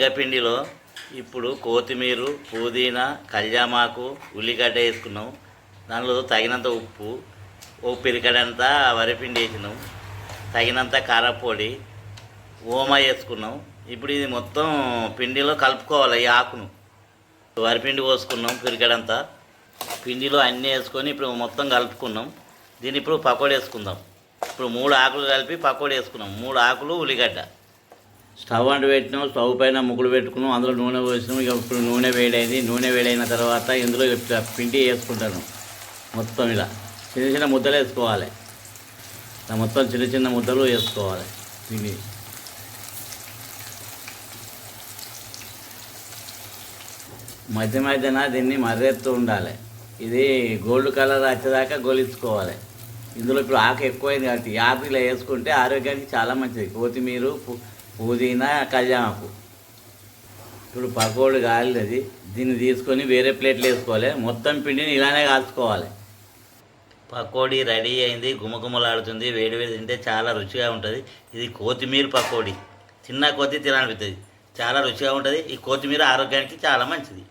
శనగపిండిలో ఇప్పుడు కొత్తిమీర పుదీనా కళ్యామాకు ఉల్లిగడ్డ వేసుకున్నాం. దానిలో తగినంత ఉప్పు ఓ పిరికడంతా వరిపిండి వేసినాం. తగినంత కారపొడి ఓమా వేసుకున్నాం. ఇప్పుడు ఇది మొత్తం పిండిలో కలుపుకోవాలి ఈ ఆకును. వరిపిండి పోసుకున్నాం పిరికడంతా. పిండిలో అన్నీ వేసుకొని ఇప్పుడు మొత్తం కలుపుకున్నాం. దీన్ని ఇప్పుడు పకోడీ వేసుకుందాం. ఇప్పుడు మూడు ఆకులు కలిపి పకోడీ వేసుకున్నాం. మూడు ఆకులు ఉల్లిగడ్డ. స్టవ్ అంటు పెట్టినాం స్టవ్ పైన ముగ్గులు పెట్టుకున్నాం అందులో నూనె పోసినాం ఇక ఇప్పుడు నూనె వేడైంది. నూనె వేడైన తర్వాత ఇందులో పిండి వేసుకుంటాను మొత్తం ఇలా. చిన్న చిన్న ముద్దలు వేసుకోవాలి. ఇలా మొత్తం చిన్న చిన్న ముద్దలు వేసుకోవాలి పిండి మధ్య మధ్యన దీన్ని మర్రెత్తు ఉండాలి. ఇది గోల్డ్ కలర్ వచ్చేదాకా గొలించుకోవాలి. ఇందులో ఇప్పుడు ఆకు ఎక్కువైంది కాబట్టి ఆకు ఇలా వేసుకుంటే ఆరోగ్యానికి చాలా మంచిది. కొత్తిమీర పుదీనా కళ్యాణకు ఇప్పుడు పకోడు కాలినది దీన్ని తీసుకొని వేరే ప్లేట్లు వేసుకోవాలి. మొత్తం పిండిని ఇలానే కాల్చుకోవాలి. పకోడీ రెడీ అయింది గుమగుమలాడుతుంది వేడి వేడి తింటే చాలా రుచిగా ఉంటుంది. ఇది కొత్తిమీర పకోడీ. తిన్న కొద్ది తినాలనిపిస్తుంది చాలా రుచిగా ఉంటుంది. ఈ కొత్తిమీర ఆరోగ్యానికి చాలా మంచిది.